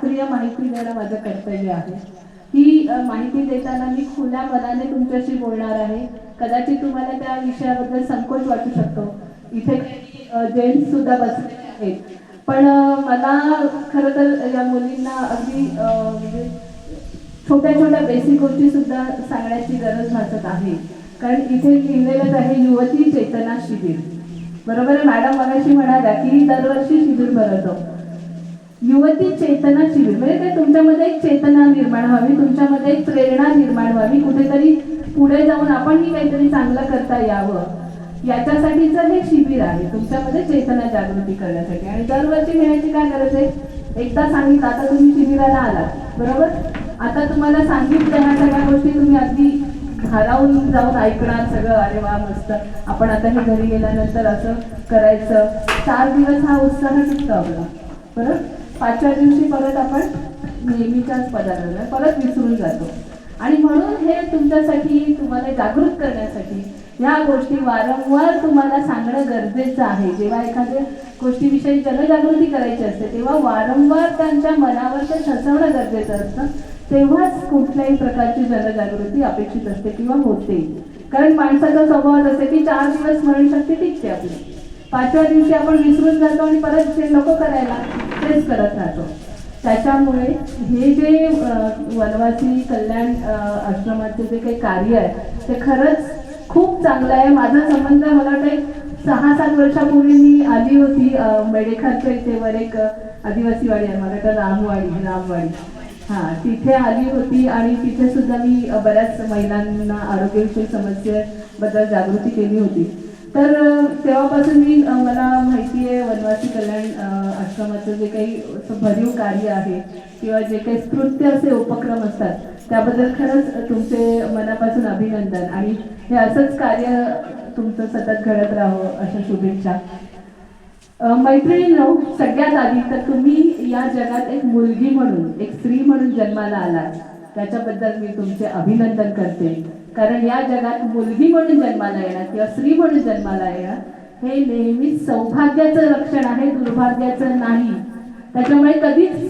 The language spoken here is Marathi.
शास्त्रीय माहिती देणं माझं कर्तव्य आहे. ही माहिती देताना मी खुल्या मनाने तुमच्याशी बोलणार आहे. कदाचित तुम्हाला त्या विषयाबद्दल संकोच वाटू शकतो. इथे जेंट्स सुद्धा बसलेले आहेत. पण मला खरं तर या मुलींना अगदी म्हणजे छोट्या छोट्या बेसिक गोष्टी सुद्धा सांगण्याची गरज भासत आहे. कारण इथे लिहिलेलंच आहे युवती चेतना शिबिर. बरोबर आहे? मॅडम मगाशी म्हणाल्या की दरवर्षी शिबिर भरतो युवती चेतना शिबिर म्हणजे ते तुमच्यामध्ये एक चेतना निर्माण व्हावी तुमच्यामध्ये एक प्रेरणा निर्माण व्हावी. कुठेतरी पुढे जाऊन आपणही काहीतरी चांगलं करता यावं. याच्यासाठीचं हे शिबिर आहे तुमच्यामध्ये चेतना जागृती करण्यासाठी. आणि दरवर्षी घेण्याची काय गरज आहे? एकदा सांगितलं आता तुम्ही शिबिराला आलात. बरोबर? आता तुम्हाला सांगितलं ह्या सगळ्या गोष्टी तुम्ही अगदी भारावून जाऊन ऐकणार सगळं. अरे वा मस्त. आपण आता हे घरी गेल्यानंतर असं करायचं. चार दिवस हा उत्साह टिकतो आपला. बरं पाचव्या दिवशी परत आपण नेहमीच्याच पदार्थाला परत विसरून जातो. आणि म्हणून हे तुमच्यासाठी तुम्हाला जागृत करण्यासाठी ह्या गोष्टी वारंवार तुम्हाला सांगणं गरजेचं आहे. जेव्हा एखाद्या गोष्टीविषयी जनजागृती करायची असते तेव्हा वारंवार त्यांच्या मनावर ते ठसवणं गरजेचं असतं. तेव्हाच कुठल्याही प्रकारची जनजागृती अपेक्षित असते किंवा होते. कारण माणसाचा स्वभाव असते की चार दिवस म्हणू शकते टिकते आपली. पाचव्या दिवशी आपण विसरून जातो आणि परत ते नको करायला तेच करत राहतो. त्याच्यामुळे हे जे वनवासी कल्याण आश्रमाचे जे काही कार्य आहे ते खरंच खूप चांगलं आहे. माझा संबंध मला वाटतं एक सहा सात वर्षापूर्वी मी आली होती अ, मेडेखारच्या इथे वर एक अ, आदिवासी वाडी आहे. मला वाटतं रामवाडी रामवाडी. हां तिथे आली होती आणि तिथे सुद्धा मी बऱ्याच महिलांना आरोग्यविषयी समस्येबद्दल जागृती केली होती. तर तेव्हापासून मी मला माहिती आहे वनवासी कल्याण आश्रमाचं जे काही भरीव कार्य आहे किंवा जे काही स्फूर्ती असे उपक्रम असतात त्याबद्दल खरंच तुमचे मनापासून अभिनंदन. आणि हे असंच कार्य तुमचं सतत घडत राहावं अशा शुभेच्छा. मैत्रिणींनो सगळ्यात आधी तर तुम्ही या जगात एक मुलगी म्हणून एक स्त्री म्हणून जन्माला आलात. त्याच्याबद्दल मी तुमचे अभिनंदन करते. कारण या जगात मुलगी म्हणून जन्माला येणार किंवा स्त्री म्हणून जन्माला येणार हे नेहमीच सौभाग्याचं लक्षण आहे दुर्भाग्याचं नाही. त्याच्यामुळे कधीच